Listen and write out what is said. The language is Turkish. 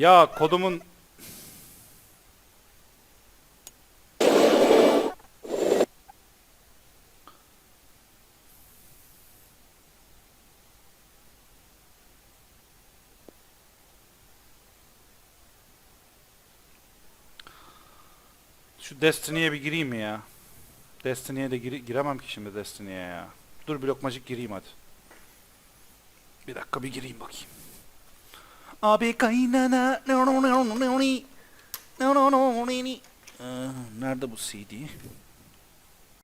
Ya kodumun Şu Destiny'ye bir gireyim ya? Destiny'ye de gire- giremem ki şimdi Destiny'ye ya. Dur blokmacık gireyim hadi. Bir dakika bir gireyim bakayım. Abi kaynana. Ee, Nerede bu CD?